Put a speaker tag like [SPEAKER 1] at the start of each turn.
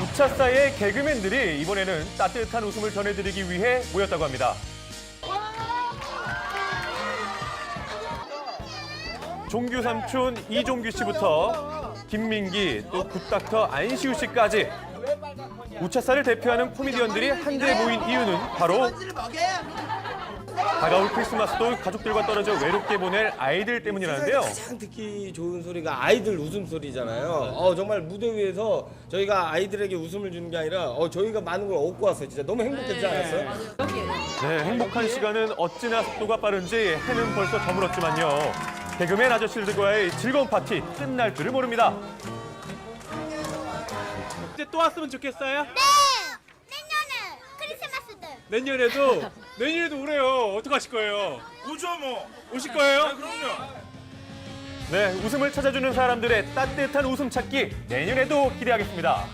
[SPEAKER 1] 우차사의 개그맨들이 이번에는 따뜻한 웃음을 전해드리기 위해 모였다고 합니다. 종규 삼촌 이종규 씨부터 김민기 또 굿닥터 안시우 씨까지 우차사를 대표하는 코미디언들이 한데 모인 이유는 바로 다가올 크리스마스도 가족들과 떨어져 외롭게 보낼 아이들 때문이라는데요.
[SPEAKER 2] 가장 듣기 좋은 소리가 아이들 웃음소리잖아요. 어, 정말 무대 위에서 저희가 아이들에게 웃음을 주는 게 아니라 어, 저희가 많은 걸 얻고 왔어요. 진짜 너무 행복했지 않았어요?
[SPEAKER 1] 네, 행복한 시간은 어찌나 속도가 빠른지 해는 벌써 저물었지만요. 개그맨 아저씨들과의 즐거운 파티 끝날 줄을 모릅니다.
[SPEAKER 3] 이제 또 왔으면 좋겠어요?
[SPEAKER 4] 네! 내년에 크리스마스 때
[SPEAKER 3] 내년에도 내년에도 오래요. 어떡하실 거예요?
[SPEAKER 5] 오죠 뭐.
[SPEAKER 3] 오실 거예요?
[SPEAKER 5] 그럼요.
[SPEAKER 1] 네, 웃음을 찾아주는 사람들의 따뜻한 웃음 찾기 내년에도 기대하겠습니다.